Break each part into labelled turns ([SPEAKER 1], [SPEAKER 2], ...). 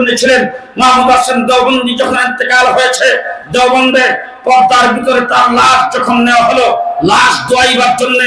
[SPEAKER 1] জন্য ছিলেন মাহমুদ হাসান যখন ইন্তেকাল হয়েছে, দেওবন্দে পর্দার ভিতরে তার লাশ যখন নেওয়া হলো, লাশ দোয়াইবার জন্য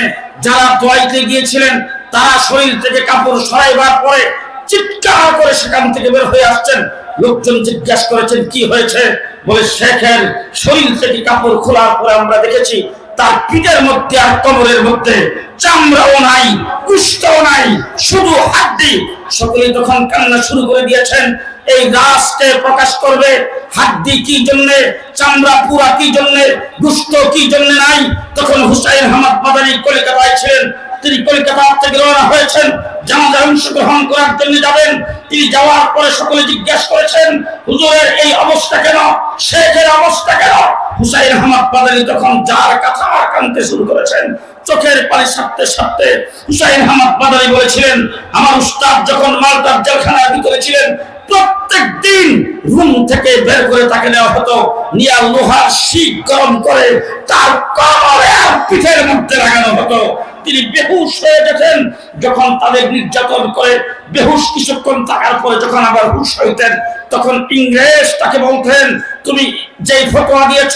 [SPEAKER 1] যারা দোয়াইতে গিয়েছিলেন, তারা শরীর থেকে কাপড় সরাইবার পরে চিৎকার করে সেখান থেকে বের হয়ে আসছেন। লোকজন জিজ্ঞাসা করেছেন, কি হয়েছে? বলে, শেখের শরীর থেকে কাপড় খোলার পরে আমরা দেখেছি তার পিঠের মধ্যে আর কবরের মধ্যে চামড়াও নাই, কুষ্ঠও নাই, শুধু হাড্ডি। সকলে তখন কান্না শুরু করে দিয়েছেন, এই রাসকে প্রকাশ করবে, হাড্ডি কি জন্য, চামড়া পুরা কি জন্য গুস্ত কি জন্য নাই? তখন হুসাইন আহমদ মাদানী কলকাতায় ছিলেন। তিনি কলকাতা থেকে রওনা হয়েছেন। জানাজায় অংশগ্রহণ করার জন্য যাবেন। তিনি যাওয়ার পরে সকলে জিজ্ঞাসা করেছেন, হুজুরের এই অবস্থা কেন? শেখের অবস্থা কেন? হুসাইন আহমদ মাদানী তখন যার কথা কানতে শুরু করেছেন। চোখের পানি সারতে সারতে হুসাইন আহমদ বাদারি বলেছিলেন, আমার উস্তাদ যখন মালদার জেলখানার ভিতরে করেছিলেন প্রত্যেক দিন রুম থেকে বের করে তাকে নেওয়া হতো। নিয়া লোহার শীত গরম করে তার কমরে পিঠের মধ্যে লাগানো হতো। তিনি বেহুশ হয়ে যেতেন যখন তাদের নির্যাতন করে বেহুশ কিছুক্ষণ থাকার পরে যখন আবার হুশ হইতেন, তখন ইংরেজ তাকে বলতেন, তুমি যেই ফটোয়া দিয়েছ,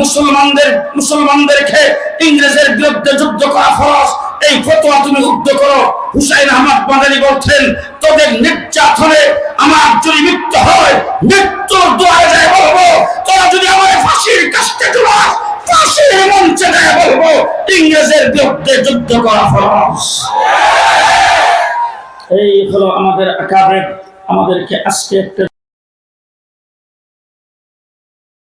[SPEAKER 1] মুসলমানদের মুসলমানদেরকে ইংরেজের বিরুদ্ধে যুদ্ধ করা ফরজ, এই ফতোয়া তুমি উদ্ধ করো। হুসাইন আহমদ মাদানী বলছেন তোদের নির্যাতনে আমার যদি মৃত্যু হয়, মৃত্যুর দোয়ারে যায় বলব। তোরা যদি আমার ফাঁসির কাছতে জোড়াস ফাঁসির মঞ্চে যায় বলব ইংরেজের বিরুদ্ধে যুদ্ধ করা ফরজ। এই হলো আমাদের আকারে আমাদেরকে আজকে একটা